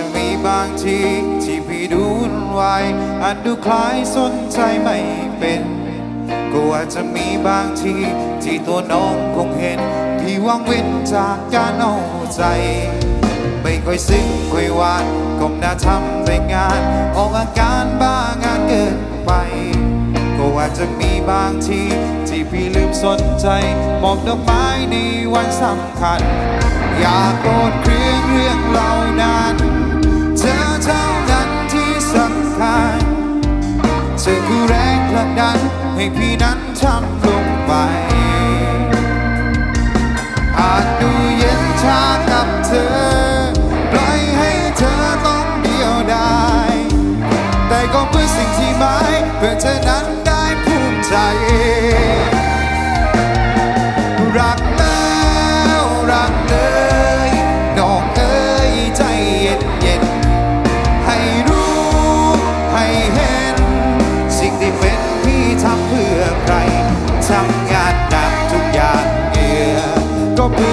จะมีบางทีที่พี่ดูวุ่นวายอาจดูคล้ายสนใจไม่เป็นก็อาจจะมีบางทีที่ตัวน้องคงเห็น พี่ว่างเวินจากการเอาใจ ไม่ค่อยซึ้งค่อยวานก้มหน้าทำแต่งาน ออกอาการบ้างานเกินไปก็อาจจะมีบางทีที่พี่ลืมสนใจมองดอกไม้ในวันสำคัญ อย่าโกรธเครื่องเรื่องเหล่านั้น เธอเท่านั้นที่สำคัญเธอคือแรงผลักดันให้พี่นั้นทำลงไปอาจดูเย็นชากับเธอ ปล่อยให้เธอต้องเดียวดายแต่ก็เพื่อสิ่งที่หมายเพื่อเธอนั้น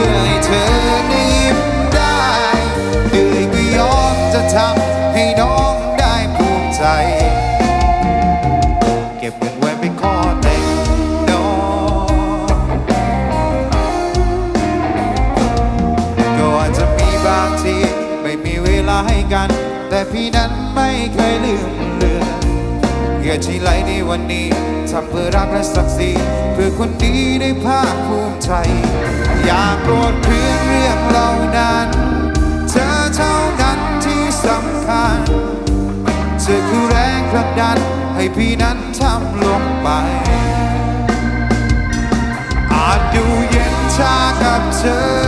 พื่อให้เธอได้ยิ้มได้เหนื่อยก็ยอมจะทำให้น้องได้ภูมิใจ เก็บเงินไว้เป็นข้อแต่งน้องก็อาจจะมีบางทีไม่มีเวลาให้กัน แต่พี่นั้นไม่เคยลืมเลือ เหยื่อที่ไหลในวันนี้ทำเพื่อรักและศักดิ์ศรีเพื่อคนดีได้ภาคภูมิใจ อย่าโกรธเคืองเรื่องเหล่านั้น เธอเท่านั้นที่สำคัญ เธอคือแรงผลักดันให้พี่นั้นทำลงไป อาจดูเย็นชากับเธอ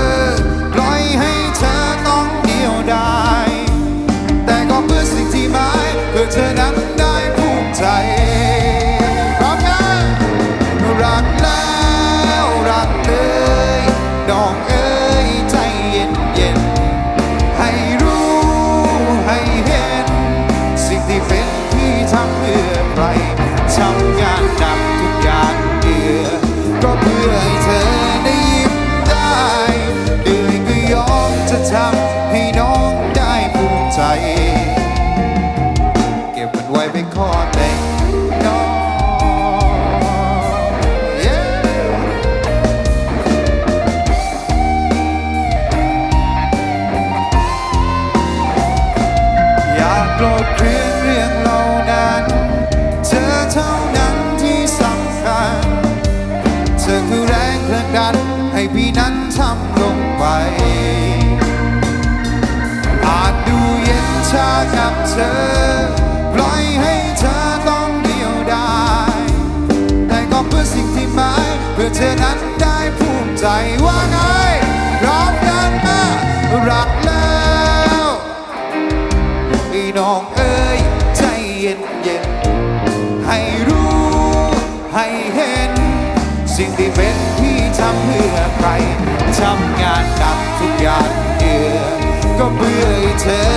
ก็เพื่อให้เธอได้ยิ้มได้เหนื่อยก็ยอมจะทำให้น้องได้ภูมิใจ เก็บมันไว้เป็นข้อแต่งน้องอย่าโกรธเคืองเรื่อง ดันให้พี่นั้นทำลงไป อาจดูเย็นชากับเธอ ปล่อยให้เธอต้องเดียวดายแต่ก็เพื่อสิ่งที่หมายเพื่อเธอนั้นได้ภูมิใจว่าไงพร้อมกันมารักแล้วไอ้น้องเอ้ยใจเย็นเย็นให้รู้ให้เห็นสิ่งที่เป็น ทำเพื่อใครทำงานหนักทุกอย่างเหนื่อก็เพื่อเธอ